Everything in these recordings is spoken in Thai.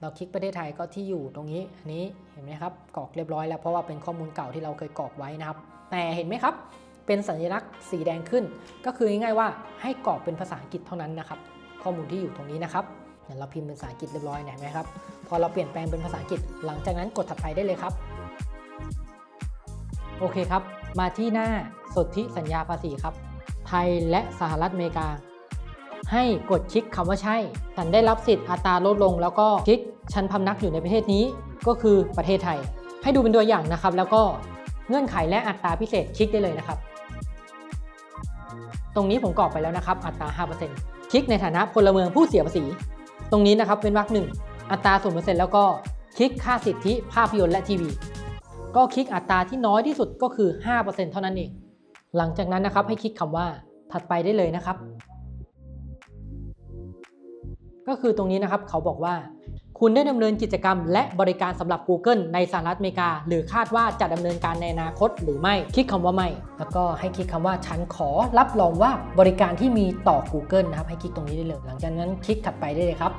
เราคลิกประเทศไทยก็ที่อยู่ตรงนี้ อันนี้เห็นไหมครับกรอกเรียบร้อยแล้วเพราะว่าเป็นข้อมูลเก่าที่เราเคยกรอกไว้นะครับ แต่เห็นไหมครับ เป็นสัญลักษณ์สีแดงขึ้น ก็คือง่ายๆว่าให้กรอกเป็นภาษาอังกฤษเท่านั้นนะครับ ข้อมูลที่อยู่ตรงนี้นะครับเดี๋ยวเราพิมพ์เป็นภาษาอังกฤษเรียบร้อยเนี่ยเห็นไหมครับ พอเราเปลี่ยนแปลงเป็นภาษาอังกฤษ หลังจากนั้นกดถัดไปได้เลยครับ โอเคครับ มาที่หน้าสนธิสัญญาภาษีครับ ไทยและสหรัฐอเมริกา ให้กดคลิกคำว่าใช่ ฉันได้รับสิทธิ์อัตราลดลง แล้วก็คลิกฉันพำนักอยู่ในประเทศนี้ ก็คือประเทศไทย ให้ดูเป็นตัวอย่างนะครับ แล้วก็เงื่อนไขและอัตราพิเศษคลิกได้เลยนะครับ ตรงนี้ผมกรอกไปแล้วนะครับ อัตรา 5%คลิกในฐานะพลเมืองผู้เสียภาษี ตรงนี้นะครับเป็นวรรคหนึ่งอัตรา 0%แล้วก็คลิกค่าสิทธิภาพยนตร์และทีวี ก็คลิกอัตราที่น้อยที่สุดก็คือ 5%เท่านั้นเอง หลังจากนั้นนะครับให้คลิกคำว่าถัดไปได้เลยนะครับ ก็คือตรงนี้นะครับเขาบอกว่า คุณได้ดำเนินกิจกรรม และบริการสำหรับ Google ในสหรัฐอเมริกา หรือคาดว่าจะดำเนินการในอนาคตหรือไม่ คลิกคำว่าไม่ แล้วก็ให้คลิกคำว่าฉันขอรับรองว่าบริการที่มีต่อ Google นะครับให้คลิกตรงนี้ได้เลย หลังจากนั้นคลิกถัดไปได้เลยครับ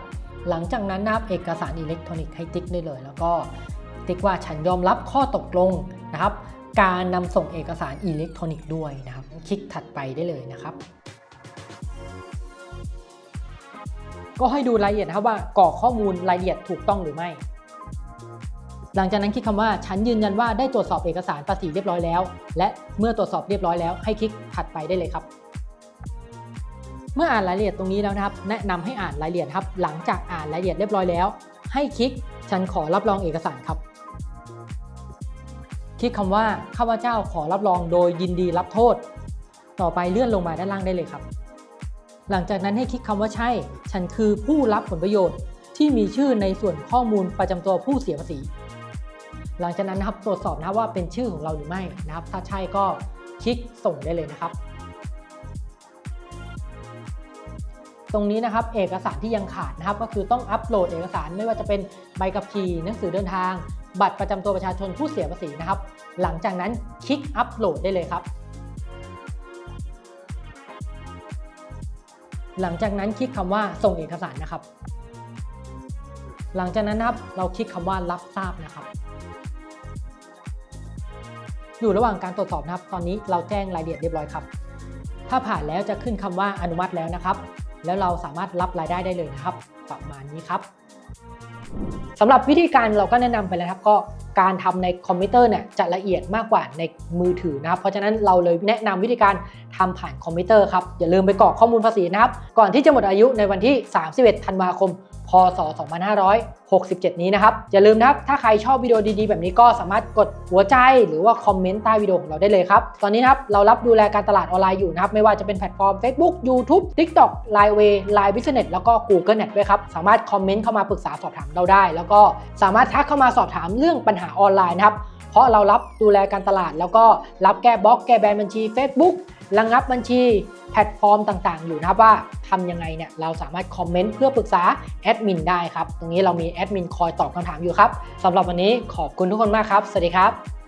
หลังจากนั้นนะครับเอกสารอิเล็กทรอนิกส์ให้ติ๊กได้เลย แล้วก็ติ๊กว่าฉันยอมรับข้อตกลงนะครับการนำส่งเอกสารอิเล็กทรอนิกส์ด้วยนะครับ คลิกถัดไปได้เลยนะครับ ก็ให้ดูรายละเอียดนะครับว่ากรอกข้อมูลรายละเอียดถูกต้องหรือไม่ หลังจากนั้นคลิกคำว่าฉันยืนยันว่าได้ตรวจสอบเอกสารภาษีเรียบร้อยแล้ว และเมื่อตรวจสอบเรียบร้อยแล้วให้คลิกถัดไปได้เลยครับ เมื่ออ่านรายละเอียดตรงนี้แล้วนะครับ แนะนำให้อ่านรายละเอียดครับ หลังจากอ่านรายละเอียดเรียบร้อยแล้ว ให้คลิกฉันขอรับรองเอกสารครับคลิกคำว่าข้าพเจ้าขอรับรองโดยยินดีรับโทษ ต่อไปเลื่อนลงมาด้านล่างได้เลยครับ หลังจากนั้นให้คลิกคำว่าใช่ ฉันคือผู้รับผลประโยชน์ ที่มีชื่อในส่วนข้อมูลประจำตัวผู้เสียภาษี หลังจากนั้นนะครับตรวจสอบนะว่าเป็นชื่อของเราหรือไม่นะครับ ถ้าใช่ก็คลิกส่งได้เลยนะครับ ตรงนี้นะครับเอกสารที่ยังขาดนะครับ ก็คือต้องอัปโหลดเอกสารไม่ว่าจะเป็นใบขับขี่หนังสือเดินทาง บัตรประจำตัวประชาชนผู้เสียภาษีนะครับ หลังจากนั้นคลิกอัปโหลดได้เลยครับ หลังจากนั้นคลิกคำว่าส่งเอกสารนะครับ หลังจากนั้นนะครับเราคลิกคำว่ารับทราบนะครับ อยู่ระหว่างการตรวจสอบนะครับ ตอนนี้เราแจ้งรายละเอียดเรียบร้อยครับ ถ้าผ่านแล้วจะขึ้นคำว่าอนุมัติแล้วนะครับ แล้วเราสามารถรับรายได้ได้เลยนะครับ ประมาณนี้ครับสำหรับวิธีการเราก็แนะนำไปแล้วครับก็ การทำในคอมพิวเตอร์เนี่ยจะละเอียดมากกว่าในมือถือนะครับ เพราะฉะนั้นเราเลยแนะนำวิธีการทำผ่านคอมพิวเตอร์ครับอย่าลืมไปกรอกข้อมูลภาษีนะครับ ก่อนที่จะหมดอายุในวันที่ 31 ธันวาคม พศ 2567 นี้นะครับ อย่าลืมนะครับ ถ้าใครชอบวิดีโอดีๆ แบบนี้ก็สามารถกดหัวใจหรือว่าคอมเมนต์ใต้วิดีโอของเราได้เลยครับ ตอนนี้นะครับเรารับดูแลการตลาดออนไลน์อยู่นะครับ ไม่ว่าจะเป็นแพลตฟอร์ม Facebook YouTube TikTok Line Way Line Business แล้วก็ Google Net ด้วยครับ สามารถคอมเมนต์เข้ามาปรึกษาสอบถามเราได้ แล้วก็สามารถทักเข้ามาสอบถามเรื่องปัญหาออนไลน์นะครับเพราะเรารับดูแลการตลาด แล้วก็รับแก้บล็อกแก้แบนบัญชี Facebook ระงับบัญชีแพลตฟอร์มต่างๆ อยู่นะครับว่าทำยังไงเนี่ยเราสามารถคอมเมนต์เพื่อปรึกษาแอดมินได้ครับ ตรงนี้เรามีแอดมินคอยตอบคำถามอยู่ครับสำหรับวันนี้ขอบคุณทุกคนมากครับ สวัสดีครับ